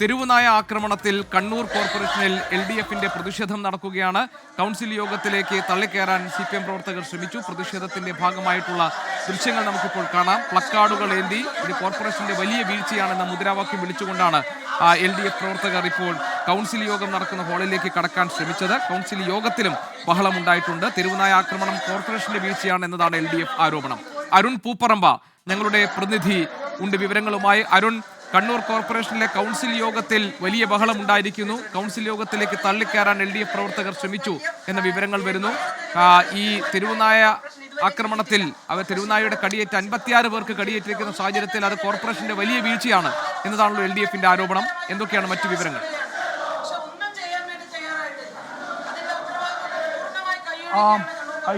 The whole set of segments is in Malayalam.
തെരുവുനായ ആക്രമണത്തിൽ കണ്ണൂർ കോർപ്പറേഷനിൽ എൽ ഡി എഫിന്റെ പ്രതിഷേധം നടക്കുകയാണ്. കൗൺസിൽ യോഗത്തിലേക്ക് തള്ളിക്കയറാൻ സി പി എം പ്രവർത്തകർ ശ്രമിച്ചു. പ്രതിഷേധത്തിന്റെ ഭാഗമായിട്ടുള്ള ദൃശ്യങ്ങൾ നമുക്കിപ്പോൾ കാണാം. പ്ലക്കാർഡുകൾ ഏന്തി ഇത് കോർപ്പറേഷന്റെ വലിയ വീഴ്ചയാണെന്ന മുദ്രാവാക്യം വിളിച്ചുകൊണ്ടാണ് എൽ ഡി എഫ് പ്രവർത്തകർ ഇപ്പോൾ കൗൺസിൽ യോഗം നടക്കുന്ന ഹാളിലേക്ക് കടക്കാൻ ശ്രമിച്ചത്. കൗൺസിൽ യോഗത്തിലും ബഹളം ഉണ്ടായിട്ടുണ്ട്. തെരുവുനായ ആക്രമണം കോർപ്പറേഷന്റെ വീഴ്ചയാണ് എന്നതാണ് എൽ ആരോപണം. അരുൺ പൂപ്പറമ്പ ഞങ്ങളുടെ പ്രതിനിധി ഉണ്ട് വിവരങ്ങളുമായി. അരുൺ കണ്ണൂർ കോർപ്പറേഷനിലെ കൗൺസിൽ യോഗത്തിൽ വലിയ ബഹളം ഉണ്ടായിരിക്കുന്നു കൗൺസിൽ യോഗത്തിലേക്ക് തള്ളിക്കയറാൻ എൽ ഡി എഫ് പ്രവർത്തകർ ശ്രമിച്ചു എന്ന വിവരങ്ങൾ വരുന്നു. ഈ തെരുവുനായ ആക്രമണത്തിൽ അവർ തെരുവുനായയുടെ കടിയേറ്റ് അൻപത്തിയാറ് പേർക്ക് കടിയേറ്റിരിക്കുന്ന സാഹചര്യത്തിൽ അത് കോർപ്പറേഷന്റെ വലിയ വീഴ്ചയാണ് എന്നതാണല്ലോ എൽ ഡി എഫിന്റെ ആരോപണം. എന്തൊക്കെയാണ് മറ്റു വിവരങ്ങൾ?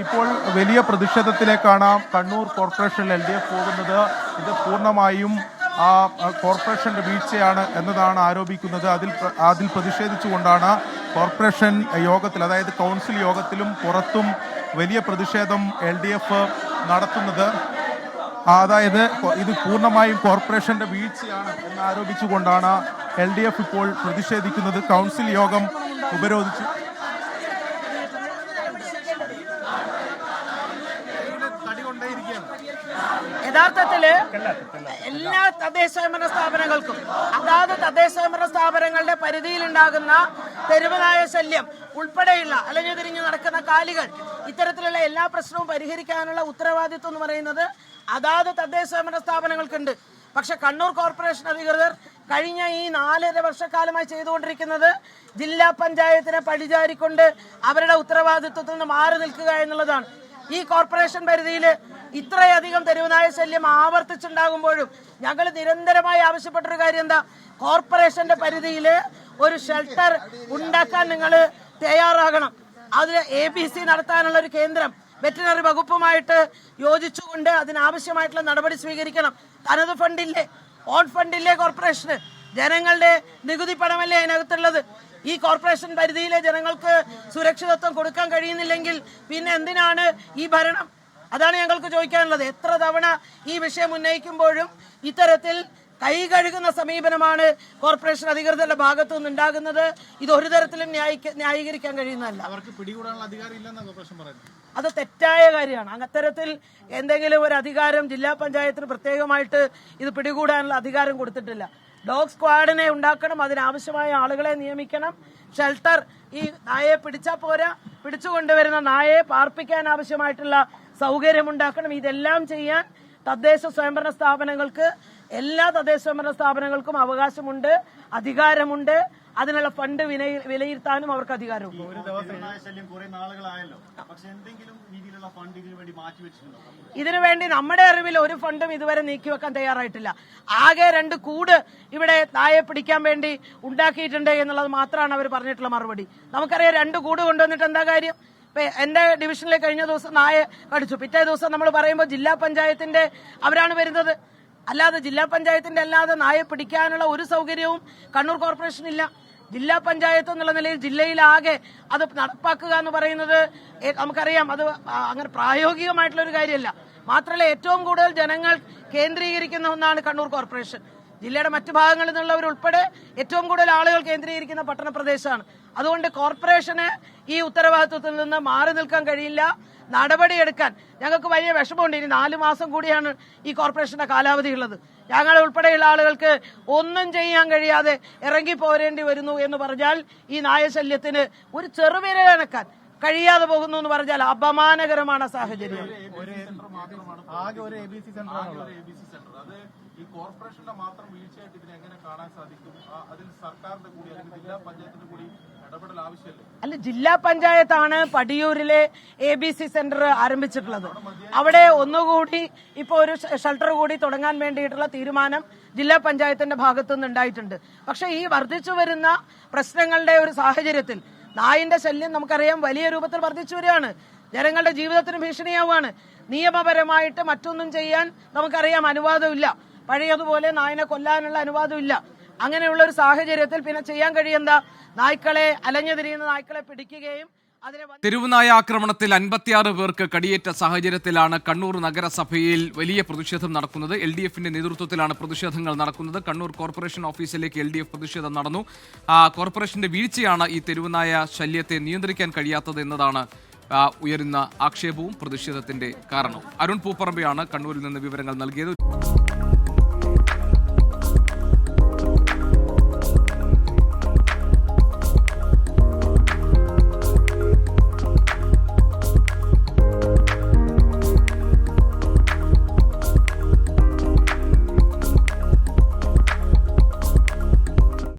ഇപ്പോൾ വലിയ പ്രതിഷേധത്തിലേക്കാണ് കണ്ണൂർ കോർപ്പറേഷനിൽ എൽ ഡി എഫ് പോകുന്നത്. ഇത് പൂർണമായും ആ കോർപ്പറേഷന്റെ വീഴ്ചയാണ് എന്നതാണ് ആരോപിക്കുന്നത്. അതിൽ അതിൽ പ്രതിഷേധിച്ചുകൊണ്ടാണ് കോർപ്പറേഷൻ യോഗത്തിൽ അതായത് കൗൺസിൽ യോഗത്തിലും പുറത്തും വലിയ പ്രതിഷേധം എൽ ഡി എഫ് നടത്തുന്നത്. അതായത് ഇത് പൂർണമായും കോർപ്പറേഷന്റെ വീഴ്ചയാണ് എന്ന് ആരോപിച്ചുകൊണ്ടാണ് എൽ ഡി എഫ് ഇപ്പോൾ പ്രതിഷേധിക്കുന്നത്. കൗൺസിൽ യോഗം ഉപരോധിച്ചു യഥാർത്ഥത്തിൽ എല്ലാ തദ്ദേശ സ്വയംഭരണ സ്ഥാപനങ്ങൾക്കും അതാത് തദ്ദേശ സ്വയംഭരണ സ്ഥാപനങ്ങളുടെ പരിധിയിൽ ഉണ്ടാകുന്ന തെരുവനായ ശല്യം ഉൾപ്പെടെയുള്ള അലഞ്ഞു തിരിഞ്ഞു നടക്കുന്ന കാലികൾ ഇത്തരത്തിലുള്ള എല്ലാ പ്രശ്നവും പരിഹരിക്കാനുള്ള ഉത്തരവാദിത്വം എന്ന് പറയുന്നത് അതാത് തദ്ദേശ സ്വയംഭരണ സ്ഥാപനങ്ങൾക്കുണ്ട്. പക്ഷെ കണ്ണൂർ കോർപ്പറേഷൻ അധികൃതർ കഴിഞ്ഞ ഈ നാലര വർഷക്കാലമായി ചെയ്തുകൊണ്ടിരിക്കുന്നത് ജില്ലാ പഞ്ചായത്തിനെ പഴിചാരിക്കൊണ്ട് അവരുടെ ഉത്തരവാദിത്വത്തിൽ നിന്ന് മാറി നിൽക്കുക എന്നുള്ളതാണ്. ഈ കോർപ്പറേഷൻ പരിധിയിൽ ഇത്രയധികം തെരുവുനായ ശല്യം ആവർത്തിച്ചുണ്ടാകുമ്പോഴും ഞങ്ങൾ നിരന്തരമായി ആവശ്യപ്പെട്ടൊരു കാര്യം എന്താ? കോർപ്പറേഷന്റെ പരിധിയിൽ ഒരു ഷെൽട്ടർ ഉണ്ടാക്കാൻ നിങ്ങൾ തയ്യാറാകണം. അതിൽ എ ബി സി നടത്താനുള്ള ഒരു കേന്ദ്രം വെറ്റിനറി വകുപ്പുമായിട്ട് യോജിച്ചുകൊണ്ട് അതിനാവശ്യമായിട്ടുള്ള നടപടി സ്വീകരിക്കണം. തനത് ഫണ്ടില്ലേ? On ഫണ്ടില്ലേ corporation? ജനങ്ങളുടെ നികുതി പണമല്ലേ അതിനകത്തുള്ളത്? ഈ കോർപ്പറേഷൻ പരിധിയിലെ ജനങ്ങൾക്ക് സുരക്ഷിതത്വം കൊടുക്കാൻ കഴിയുന്നില്ലെങ്കിൽ പിന്നെ എന്തിനാണ് ഈ ഭരണം? അതാണ് ഞങ്ങൾക്ക് ചോദിക്കാനുള്ളത്. എത്ര തവണ ഈ വിഷയം ഉന്നയിക്കുമ്പോഴും ഇത്തരത്തിൽ കൈ കഴുകുന്ന സമീപനമാണ് കോർപ്പറേഷൻ അധികൃതരുടെ ഭാഗത്തു നിന്നുണ്ടാകുന്നത്. ഇത് ഒരു തരത്തിലും ന്യായീകരിക്കാൻ കഴിയുന്നതല്ല. അവർക്ക് പിടികൂടാനുള്ള കോർപ്പറേഷൻ പറയുന്നത്? അത് തെറ്റായ കാര്യമാണ്. അത്തരത്തിൽ എന്തെങ്കിലും ഒരു അധികാരം ജില്ലാ പഞ്ചായത്തിന് പ്രത്യേകമായിട്ട് ഇത് പിടികൂടാനുള്ള അധികാരം കൊടുത്തിട്ടില്ല. ഡോഗ് സ്ക്വാഡിനെ ഉണ്ടാക്കണം അതിനാവശ്യമായ ആളുകളെ നിയമിക്കണം. ഷെൽട്ടർ ഈ നായയെ പിടിച്ചാൽ പോരാ. പിടിച്ചു കൊണ്ടുവരുന്ന നായയെ പാർപ്പിക്കാൻ ആവശ്യമായിട്ടുള്ള സൗകര്യം ഉണ്ടാക്കണം. ഇതെല്ലാം ചെയ്യാൻ തദ്ദേശ സ്വയംഭരണ സ്ഥാപനങ്ങൾക്ക് എല്ലാ തദ്ദേശ സ്വയംഭരണ സ്ഥാപനങ്ങൾക്കും അവകാശമുണ്ട് അധികാരമുണ്ട്. അതിനുള്ള ഫണ്ട് വിലയിരുത്താനും അവർക്ക് അധികാരമുണ്ട്. ഇതിനു വേണ്ടി നമ്മുടെ അറിവിൽ ഒരു ഫണ്ടും ഇതുവരെ നീക്കിവെക്കാൻ തയ്യാറായിട്ടില്ല. ആകെ രണ്ട് കൂട് ഇവിടെ തായെ പിടിക്കാൻ വേണ്ടി ഉണ്ടാക്കിയിട്ടുണ്ട് എന്നുള്ളത് മാത്രമാണ് അവർ പറഞ്ഞിട്ടുള്ള മറുപടി. നമുക്കറിയാം രണ്ട് കൂട് കൊണ്ടുവന്നിട്ട് എന്താ കാര്യം? ഇപ്പൊ എന്റെ ഡിവിഷനിലെ കഴിഞ്ഞ ദിവസം നായ കടിച്ചു. പിറ്റേ ദിവസം നമ്മൾ പറയുമ്പോൾ ജില്ലാ പഞ്ചായത്തിന്റെ അവരാണ് വരുന്നത്. അല്ലാതെ ജില്ലാ പഞ്ചായത്തിന്റെ അല്ലാതെ നായ പിടിക്കാനുള്ള ഒരു സൗകര്യവും കണ്ണൂർ കോർപ്പറേഷൻ ഇല്ല ജില്ലാ പഞ്ചായത്ത് എന്നുള്ള നിലയിൽ ജില്ലയിലാകെ അത് നടപ്പാക്കുക എന്ന് പറയുന്നത് നമുക്കറിയാം അത് അങ്ങനെ പ്രായോഗികമായിട്ടുള്ള ഒരു കാര്യമല്ല. മാത്രമല്ല ഏറ്റവും കൂടുതൽ ജനങ്ങൾ കേന്ദ്രീകരിക്കുന്ന ഒന്നാണ് കണ്ണൂർ കോർപ്പറേഷൻ. ജില്ലയുടെ മറ്റു ഭാഗങ്ങളിൽ നിന്നുള്ളവരുൾപ്പെടെ ഏറ്റവും കൂടുതൽ ആളുകൾ കേന്ദ്രീകരിക്കുന്ന പട്ടണ പ്രദേശമാണ്. അതുകൊണ്ട് കോർപ്പറേഷന് ഈ ഉത്തരവാദിത്വത്തിൽ നിന്ന് മാറി നിൽക്കാൻ കഴിയില്ല. നടപടിയെടുക്കാൻ ഞങ്ങൾക്ക് വലിയ വിഷമമുണ്ട്. ഇനി നാലു മാസം കൂടിയാണ് ഈ കോർപ്പറേഷന്റെ കാലാവധി ഉള്ളത് ഞങ്ങൾ ഉൾപ്പെടെയുള്ള ആളുകൾക്ക് ഒന്നും ചെയ്യാൻ കഴിയാതെ ഇറങ്ങി പോരേണ്ടി വരുന്നു എന്ന് പറഞ്ഞാൽ ഈ നായശല്യത്തിന് ഒരു ചെറുവിരലനക്കാൻ കഴിയാതെ പോകുന്നു എന്ന് പറഞ്ഞാൽ അപമാനകരമാണ് സാഹചര്യം. ആകെ ഒരു A B C centre A centre അത് ഈ കോർപ്പറേഷന്റെ മാത്രം വീഴ്ചയായിട്ട് ഇതിനെ എങ്ങനെ കാണാൻ സാധിക്കും? അതിൽ സർക്കാരിന്റെ കൂടി അല്ലെങ്കിൽ പഞ്ചായത്തിന്റെ കൂടി ഇടപെടൽ ആവശ്യമല്ലേ? അല്ല ജില്ലാ പഞ്ചായത്താണ് പടിയൂരിലെ എ ബി സി സെന്റർ ആരംഭിച്ചിട്ടുള്ളത്. അവിടെ ഒന്നുകൂടി ഇപ്പോൾ ഒരു ഷെൽട്ടർ കൂടി തുടങ്ങാൻ വേണ്ടിയിട്ടുള്ള തീരുമാനം ജില്ലാ പഞ്ചായത്തിന്റെ ഭാഗത്തുനിന്ന് ഉണ്ടായിട്ടുണ്ട് പക്ഷെ ഈ വർദ്ധിച്ചു വരുന്ന പ്രശ്നങ്ങളുടെ ഒരു സാഹചര്യത്തിൽ നായിന്റെ ശല്യം നമുക്കറിയാം വലിയ രൂപത്തിൽ വർദ്ധിച്ചു വരികയാണ്. ജനങ്ങളുടെ ജീവിതത്തിന് ഭീഷണിയാവുകയാണ്. നിയമപരമായിട്ട് മറ്റൊന്നും ചെയ്യാൻ നമുക്കറിയാം അനുവാദമില്ല. പഴയതുപോലെ നായനെ കൊല്ലാനുള്ള അനുവാദമില്ല. അങ്ങനെയുള്ള ഒരു സാഹചര്യത്തിൽ പിന്നെ ചെയ്യാൻ കഴിയുന്ന നായ്ക്കളെ അലഞ്ഞു തിരിയുന്ന നായ്ക്കളെ പിടിക്കുകയും തെരുവുനായ ആക്രമണത്തിൽ അൻപത്തിയാറ് പേർക്ക് കടിയേറ്റ സാഹചര്യത്തിലാണ് കണ്ണൂർ നഗരസഭയിൽ വലിയ പ്രതിഷേധം നടക്കുന്നത്. എൽ ഡി എഫിന്റെ നേതൃത്വത്തിലാണ് പ്രതിഷേധങ്ങൾ നടക്കുന്നത്. കണ്ണൂർ കോർപ്പറേഷൻ ഓഫീസിലേക്ക് എൽ ഡി എഫ് പ്രതിഷേധം നടന്നു. കോർപ്പറേഷന്റെ വീഴ്ചയാണ് ഈ തെരുവുനായ ശല്യത്തെ നിയന്ത്രിക്കാൻ കഴിയാത്തത് എന്നതാണ് ഉയരുന്ന ആക്ഷേപവും പ്രതിഷേധത്തിന്റെ കാരണവും. അരുൺ പൂപ്പറമ്പയാണ് കണ്ണൂരിൽ നിന്ന് വിവരങ്ങൾ നൽകിയത്.